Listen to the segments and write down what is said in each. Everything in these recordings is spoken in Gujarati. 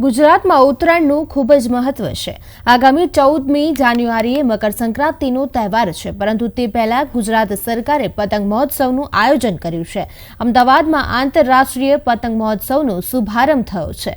ગુજરાતમાં ઉત્તરાયણનું ખૂબ જ મહત્વ છે. આગામી ચૌદમી જાન્યુઆરીએ મકર સંક્રાંતિનો તહેવાર છે, પરંતુ તે પહેલા ગુજરાત સરકારે પતંગ મહોત્સવનું આયોજન કર્યું છે. અમદાવાદમાં આંતરરાષ્ટ્રીય પતંગ મહોત્સવનો શુભારંભ થયો છે.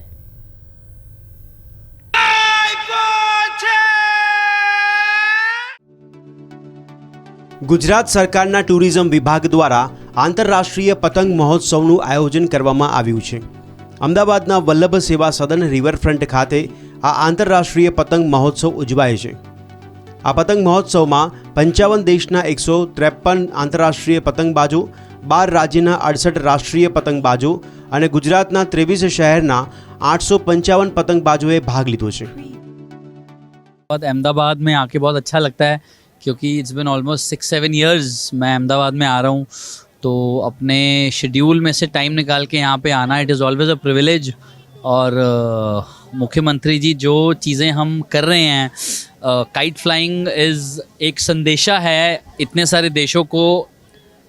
ગુજરાત સરકારના ટુરિઝમ વિભાગ દ્વારા આંતરરાષ્ટ્રીય પતંગ મહોત્સવનું આયોજન કરવામાં આવ્યું છે. અમદાવાદના વલ્લભ સેવા સદન રિવરફ્રન્ટ ખાતે આ આંતરરાષ્ટ્રીય પતંગ મહોત્સવ ઉજવાય છે આ પતંગ મહોત્સવમાં પંચાવન દેશના એકસો ત્રેપન આંતરરાષ્ટ્રીય પતંગબાજો બાર રાજ્યના અડસઠ રાષ્ટ્રીય પતંગબાજો અને ગુજરાતના ત્રેવીસ શહેરના આઠસો પંચાવન પતંગબાજોએ ભાગ લીધો છે बहुत अहमदाबाद में आके बहुत अच्छा लगता है क्योंकि it's been almost six seven years मैं अहमदाबाद में आ रहा हूँ तो अपने शेड्यूल में से टाइम निकाल के यहाँ पे आना it is always a privilege और अ, मुख्यमंत्री जी जो चीज़ें हम कर रहे हैं काइट फ्लाइंग इज़ एक संदेशा है इतने सारे देशों को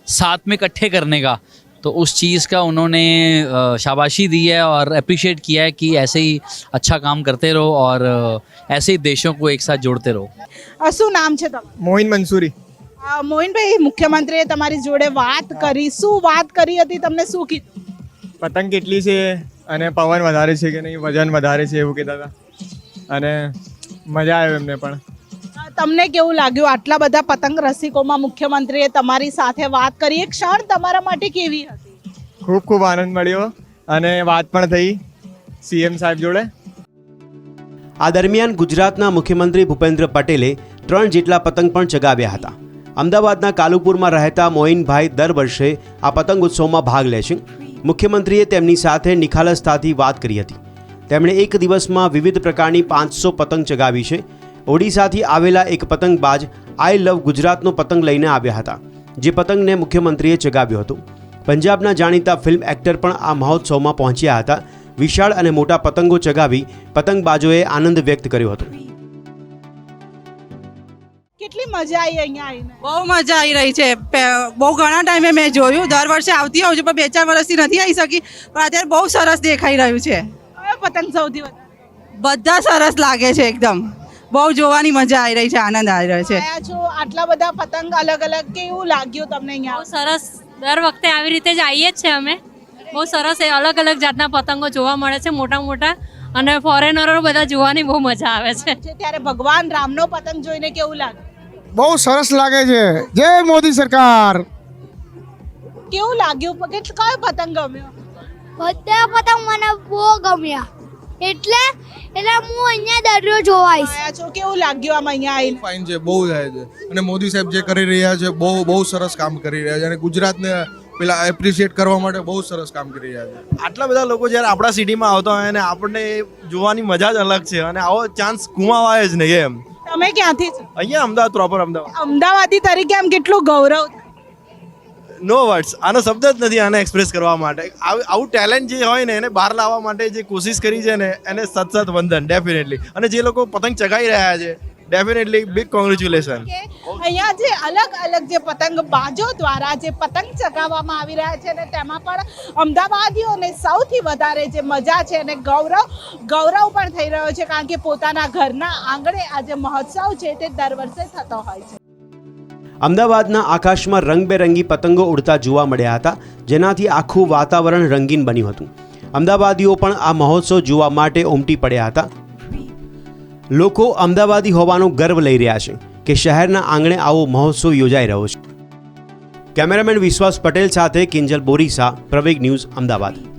साथ में इकट्ठे करने का तो उस चीज़ का उन्होंने अ, शाबाशी दी है और अप्रिशिएट किया है कि ऐसे ही अच्छा काम करते रहो और अ, ऐसे ही देशों को एक साथ जोड़ते रहो અ, શું નામ છે તમારું મોહિન મંસૂરી અ, મોહિનભાઈ મુખ્યમંત્રીએ તમારી જોડે વાત કરી. શું વાત કરી હતી? તમને શું કીધું? પતંગ કેટલી છે અને પવન વધારે છે કે નહીં? વજન વધારે છે એવું કહેતા હતા. અને મજા આવ્યો એમને પણ. તમને કેવું લાગ્યું? આટલા બધા પતંગ રસિકોમાં મુખ્યમંત્રીએ તમારી સાથે વાત કરી. એ ક્ષણ તમારા માટે કેવી હતી? ખૂબ ખૂબ આનંદ મળ્યો અને વાત પણ થઈ સીએમ સાહેબ જોડે. આ દરમિયાન ગુજરાતના મુખ્યમંત્રી ભૂપેન્દ્ર પટેલે ત્રણ જેટલા પતંગ પણ ચગાવ્યા હતા. અમદાવાદના કાલુપુરમાં રહેતા મોઇનભાઈ દર વર્ષે આ પતંગ ઉત્સવમાં ભાગ લે છે. મુખ્યમંત્રીએ તેમની સાથે નિખાલસતાથી વાત કરી હતી. તેમણે એક દિવસમાં વિવિધ પ્રકારની પાંચસો પતંગ ચગાવી છે. ઓડિશાથી આવેલા એક પતંગબાજ આઈ લવ ગુજરાતનો પતંગ લઈને આવ્યા હતા, જે પતંગને મુખ્યમંત્રીએ ચગાવ્યો હતો. પંજાબના જાણીતા ફિલ્મ એક્ટર પણ આ મહોત્સવમાં પહોંચ્યા હતા. વિશાળ અને મોટા પતંગો ચગાવી પતંગબાજોએ આનંદ વ્યક્ત કર્યો હતો. કેટલી મજા આવી અહીંયા આવીને. બહુ મજા આવી રહી છે. બહુ ઘણા ટાઈમે મેં જોયું. દર વર્ષે આવતી હોઉં છું પણ બે ચાર વર્ષથી નથી આવી શકી. પણ અત્યારે બહુ સરસ દેખાઈ રહ્યું છે. હવે પતંગ સૌથી વધારે. બધા સરસ લાગે છે એકદમ. બહુ જોવાની મજા આવી રહી છે આનંદ આવી રહ્યો છે. છો આટલા બધા પતંગ અલગ અલગ કેવું લાગ્યું તમને બહુ અહીંયા સરસ. દર વખતે આવી રીતે જ આવીએ જ છે અમે. બહુ સરસ એ અલગ અલગ જાતના પતંગો જોવા મળે છે મોટા મોટા અને ફોરેનરો બધા જોવાની બહુ મજા આવે છે. છે ત્યારે ભગવાન રામનો પતંગ જોઈને કેવું લાગે બહુ સરસ લાગે છે. જય મોદી સરકાર. કેવું લાગ્યું? કે કયો પતંગ ગમ્યો? બધા પતંગ મને બહુ ગમ્યા. એટલે એટલે હું અહીંયા દરરોજ જોવા આવીશ છો? કેવું લાગ્યું આમ અહીંયા આવીને? ફાઇન છે બહુ થાય છે. અને મોદી સાહેબ જે કરી રહ્યા છે બહુ બહુ સરસ કામ કરી રહ્યા છે. અને ગુજરાતને પેલા એપ્રિશિએટ કરવા માટે બહુ સરસ કામ કરી રહ્યા છે. આટલા બધા લોકો જ્યારે આપણા સિટીમાં આવતા હોય અને આપણને જોવાની મજા જ અલગ છે. અને આવો ચાન્સ ગુમાવાય જ નહીં એમ. તમે ક્યાંથી છો? અહીંયા અમદાવાદ પ્રોપર અમદાવાદ. અમદાવાદી તરીકે આમ કેટલું ગૌરવ નો વર્ડ્સ આનો શબ્દ જ નથી આને એક્સપ્રેસ કરવા માટે. આવું ટેલેન્ટ જે હોય ને એને બહાર લાવવા માટે જે કોશિશ કરી છે ને એને સત સત વંદન ડેફિનેટલી અને જે લોકો પતંગ ચગાવી રહ્યા છે ડેફિનેટલી બિગ કોંગ્રેચ્યુલેશન અહીંયા જે અલગ અલગ જે પતંગ બાજો દ્વારા જે પતંગ ચગાવવામાં આવી રહ્યા છે ને તેમાં પણ અમદાવાદીઓને સૌથી વધારે જે મજા છે અને ગૌરવ ગૌરવ પણ થઈ રહ્યો છે કારણ કે પોતાના ઘરના આંગણે આ જે મહોત્સવ છે તે દર વર્ષે થતો હોય છે. અમદાવાદના આકાશમાં રંગબેરંગી પતંગો ઉડતા જોવા મળ્યા હતા જેનાથી આખું વાતાવરણ રંગીન બન્યું હતું. અમદાવાદીઓ પણ આ મહોત્સવ જોવા માટે ઉમટી પડ્યા હતા. લોકો અમદાવાદી હોવાનો ગર્વ લઈ રહ્યા છે કે શહેરના આંગણે આવો મહોત્સવ યોજાઈ રહ્યો છે. કેમેરામેન વિશ્વાસ પટેલ સાથે કિંજલ બોરીસા, પ્રવેગ ન્યૂઝ અમદાવાદ.